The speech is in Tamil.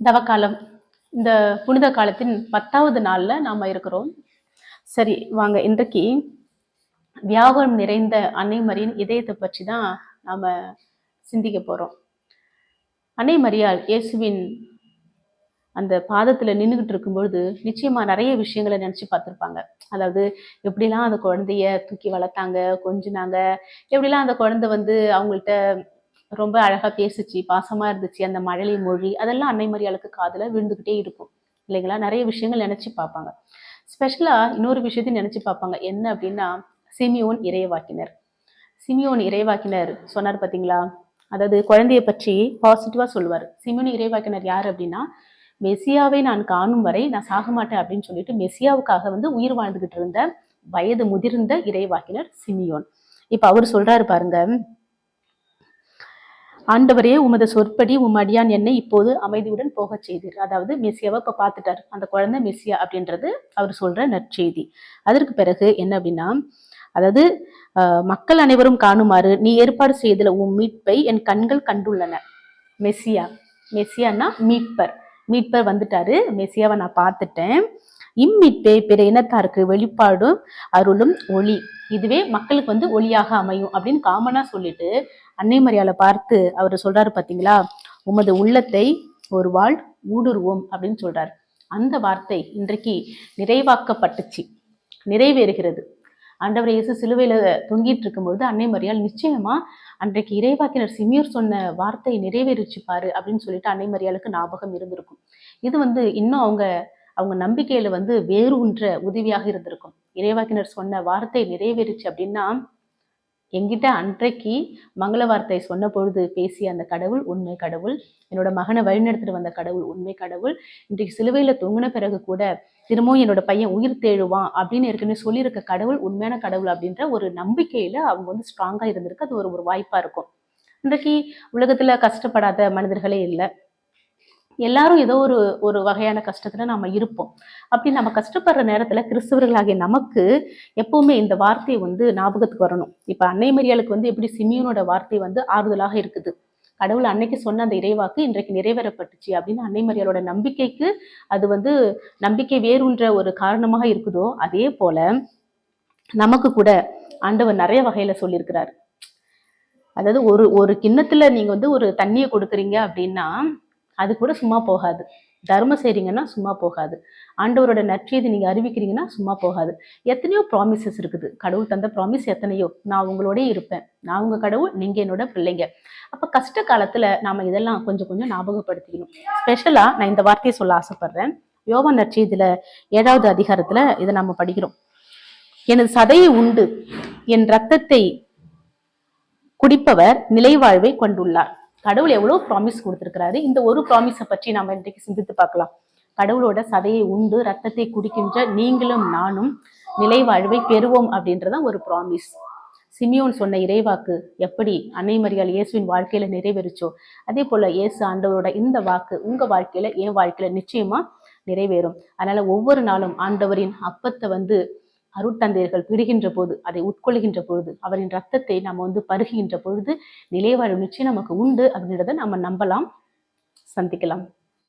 தவக்காலம். இந்த புனித காலத்தின் பத்தாவது நாளில் நாம் இருக்கிறோம். சரி வாங்க இன்றைக்கு வியாபாரம் நிறைந்த அன்னை மரியின் இதயத்தை பற்றி தான் நாம் சிந்திக்க போகிறோம் அன்னை மரியால் இயேசுவின் அந்த பாதத்துல நின்றுகிட்டு இருக்கும்பொழுது நிச்சயமா நிறைய விஷயங்களை நினைச்சு பார்த்துருப்பாங்க. அதாவது எப்படிலாம் அந்த குழந்தைய தூக்கி வளர்த்தாங்க கொஞ்சினாங்க எப்படிலாம் அந்த குழந்தை வந்து அவங்கள்ட்ட ரொம்ப அழகா பேசுச்சு பாசமா இருந்துச்சு அந்த மழலை மொழி அதெல்லாம் அன்னை மரியாளுக்கு காதுல விழுந்துகிட்டே இருக்கும். இல்லைங்களா? நிறைய விஷயங்கள் நினைச்சு பார்ப்பாங்க. ஸ்பெஷலா இன்னொரு விஷயத்தையும் நினைச்சு பார்ப்பாங்க. என்ன அப்படின்னா சிமியோன் இறைவாக்கினர். சிமியோன் இறைவாக்கினர் சொன்னார் பாத்தீங்களா? அதாவது குழந்தைய பற்றி பாசிட்டிவா சொல்லுவார். சிமியோன் இறைவாக்கினர் யார் அப்படின்னா மெஸ்ஸியாவை நான் காணும் வரை நான் சாக மாட்டேன் அப்படின்னு சொல்லிட்டு மெஸ்ஸியாவுக்காக வந்து உயிர் வாழ்ந்துகிட்டு இருந்த வயது முதிர்ந்த இறைவாக்கினர் சிமியோன். இப்ப அவர் சொல்றாரு பாருங்க ஆண்டவரே உமது சொற்படி உம் அடியான் என்னை இப்போது அமைதியுடன் போகச் செய்தீர். அதாவது மெஸ்ஸியாவை இப்ப பார்த்துட்டார். அந்த குழந்தை மெஸ்ஸியா அப்படின்றது அவர் சொல்ற நற்செய்தி. அதற்கு பிறகு என்ன அப்படின்னா அதாவது மக்கள் அனைவரும் காணுமாறு நீ ஏற்பாடு செய்தல உன் மீட்பை என் கண்கள் கண்டுள்ளன. மெஸ்ஸியா. மெஸ்ஸியான்னா மீட்பர். மீட்பர் வந்துட்டாரு. மெசியாவை நான் பார்த்துட்டேன். இம்மீட்பே பிற இனத்தாருக்கு வெளிப்பாடும் அருளும் ஒளி. இதுவே மக்களுக்கு வந்து ஒளியாக அமையும் அப்படின்னு காமனா சொல்லிட்டு அன்னை மரியாதை பார்த்து அவர் சொல்றாரு பாத்தீங்களா? உமது உள்ளத்தை ஒரு வாழ் ஊடுருவோம் அப்படின்னு சொல்றாரு. அந்த வார்த்தை இன்றைக்கு நிறைவாக்கப்பட்டுச்சு. நிறைவேறுகிறது. ஆண்டவர் இயேசு சிலுவையில தொங்கிட்டு இருக்கும்போது அன்னை மரியால் நிச்சயமா அன்றைக்கு இறைவாக்கினர் சிமியூர் சொன்ன வார்த்தை நிறைவேறிச்சு பாரு அப்படின்னு சொல்லிட்டு அன்னை மரியாளுக்கு ஞாபகம் இருந்திருக்கும். இது வந்து இன்னும் அவங்க அவங்க நம்பிக்கையில வந்து வேறு ஒன்ற உதவியாக இருந்திருக்கும். இறைவாக்கினர் சொன்ன வார்த்தை நிறைவேறிச்சு அப்படின்னா என்கிட்ட அன்றைக்கு மங்கள வார்த்தை சொன்ன பொழுது பேசிய அந்த கடவுள் உண்மை கடவுள். என்னோட மகனை வழிநடத்திட்டு வந்த கடவுள் உண்மை கடவுள். இன்றைக்கு சிலுவையில தொங்கின பிறகு கூட திரும்பவும் என்னோட பையன் உயிர் தேழுவான் அப்படின்னு ஏற்கனவே சொல்லியிருக்க கடவுள் உண்மையான கடவுள் அப்படின்ற ஒரு நம்பிக்கையில அவங்க வந்து ஸ்ட்ராங்கா இருந்திருக்கு. அது ஒரு ஒரு வாய்ப்பா இருக்கும். இன்றைக்கு உலகத்துல கஷ்டப்படாத மனிதர்களே இல்லை. எல்லாரும் ஏதோ ஒரு ஒரு வகையான கஷ்டத்துல நம்ம இருப்போம். அப்படி நம்ம கஷ்டப்படுற நேரத்துல கிறிஸ்தவர்களாகிய நமக்கு எப்பவுமே இந்த வார்த்தை வந்து ஞாபகத்துக்கு வரணும். இப்ப அன்னை மரியாளுக்கு வந்து எப்படி சிமியோனோட வார்த்தை வந்து ஆறுதலாக இருக்குது? கடவுள் அன்னைக்கு சொன்ன அந்த இறைவாக்கு இன்றைக்கு நிறைவேறப்பட்டுச்சு அப்படின்னு அன்னை மரியாளோட நம்பிக்கைக்கு அது வந்து நம்பிக்கை வேறுன்ற ஒரு காரணமாக இருக்குதோ அதே போல நமக்கு கூட ஆண்டவர் நிறைய வகையில சொல்லியிருக்கிறார். அதாவது ஒரு ஒரு கிண்ணத்துல நீங்க வந்து ஒரு தண்ணியை கொடுக்குறீங்க அப்படின்னா அது கூட சும்மா போகாது. தர்மம் செய்கிறீங்கன்னா சும்மா போகாது. ஆண்டவரோட நற்செய்தி நீங்கள் அறிவிக்கிறீங்கன்னா சும்மா போகாது. எத்தனையோ ப்ராமிசஸ் இருக்குது. கடவுள் தந்த ப்ராமிஸ் எத்தனையோ? நான் உங்களோடய இருப்பேன். நான் உங்கள் கடவுள் நீங்கள் என்னோட பிள்ளைங்க. அப்போ கஷ்ட காலத்தில் நாம் இதெல்லாம் கொஞ்சம் கொஞ்சம் ஞாபகப்படுத்திக்கணும். ஸ்பெஷலாக நான் இந்த வார்த்தையை சொல்ல ஆசைப்பட்றேன். யோகா நற்செய்தியில ஏழாவது அதிகாரத்தில் இதை நம்ம படிக்கிறோம். எனது சதையை உண்டு. என் ரத்தத்தை குடிப்பவர் நிலைவாழ்வை கொண்டுள்ளார். கடவுள் எவ்வளவு ப்ராமிஸ் கொடுத்துருக்கிறாரு? இந்த ஒரு ப்ராமிஸை பற்றி நாம இன்றைக்கு சிந்தித்து பார்க்கலாம். கடவுளோட சதையை உண்டு ரத்தத்தை குடிக்கின்ற நீங்களும் நானும் நிலை வாழ்வை பெறுவோம் அப்படின்றதான் ஒரு ப்ராமிஸ் சிமியோன் சொன்ன இறைவாக்கு எப்படி அன்னை மரியாள் இயேசுவின் வாழ்க்கையில நிறைவேறுச்சோ? அதே போல இயேசு ஆண்டவரோட இந்த வாக்கு உங்க வாழ்க்கையில என் வாழ்க்கையில நிச்சயமா நிறைவேறும். அதனால ஒவ்வொரு நாளும் ஆண்டவரின் அப்பத்தை வந்து அருட்தந்தையர்கள் பிடுகின்ற போது அதை உட்கொள்கின்ற பொழுது அவரின் ரத்தத்தை நம்ம வந்து பருகுகின்ற பொழுது நிலைவாழ்வு நிச்சயம் நமக்கு உண்டு அப்படின்றத நம்ம நம்பலாம் சந்திக்கலாம்.